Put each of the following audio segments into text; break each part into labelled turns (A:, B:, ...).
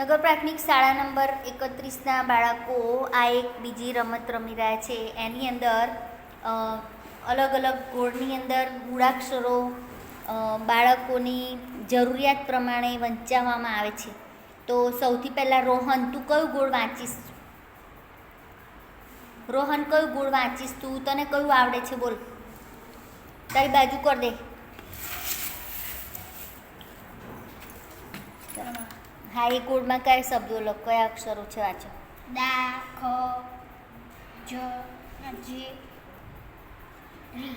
A: નગર પ્રાથમિક શાળા નંબર એકત્રીસના બાળકો આ એક બીજી રમત રમી રહ્યા છે. એની અંદર અલગ અલગ ગોળની અંદર મૂળાક્ષરો બાળકોની જરૂરિયાત પ્રમાણે વંચાવવામાં આવે છે. તો સૌથી પહેલાં રોહન, તું કયું ગોળ વાંચીશ? રોહન, કયું ગોળ વાંચીશ તું? તને કયું આવડે છે? બોલ. તારી બાજુ કર દે. હા એ ગોળમાં કયા શબ્દો લખ કયા અક્ષરો છે વાંચો?
B: દા ખ જ જે રી.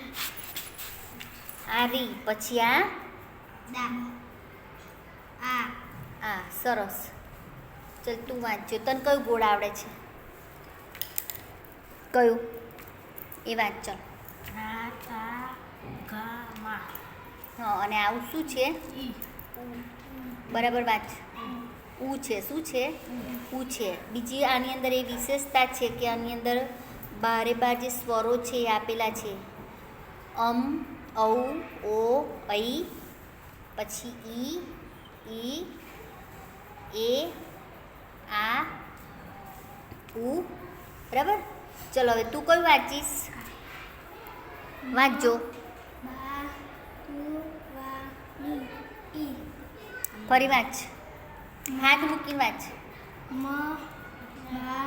A: આ રી. પછી આ?
B: દા. આ.
A: આ સરસ. ચલ તું વાંચજો. તને કયું ગોળ આવડે છે? કયું? એ વાંચ ચલ. હા અને આવું શું છે? બરાબર વાંચ. ઉ છે. શું છે? ઉ છે. બીજી આની અંદર એ વિશેષતા છે કે આની અંદર બારે બાર જે સ્વરો છે એ આપેલા છે. અમ ઔ ઓ ઐ પછી ઈ ઈ એ આ ઉ. બરાબર? ચલો હવે તું કયું વાંચીશ? વાંચજો. ફરી વાંચ. હાથ મૂકી વાંચ
B: મ વા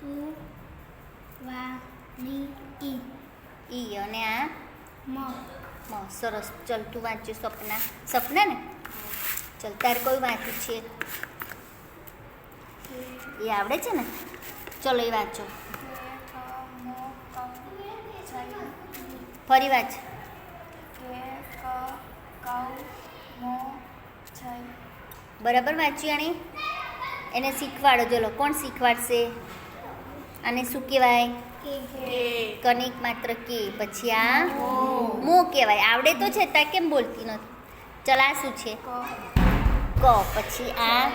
B: તુ વા ની ઈ.
A: ઈ અને આ?
B: મ.
A: મ સરસ. ચલ તું વાંચ્યું સપના. સપના ને? ચલ તારે કયું વાંચ્યું છે? એ આવડે છે ને? ચલો એ વાંચો. ફરી વાંચ. બરાબર વાંચ્યાણી એને શીખવાડો ચલો કોણ શીખવાડશે? આને શું કહેવાય? કનિક માત્ર કે. પછી આ મો. કહેવાય. આવડે તો છે તા કેમ બોલતી નથી? ચલા શું છે? ક. પછી આ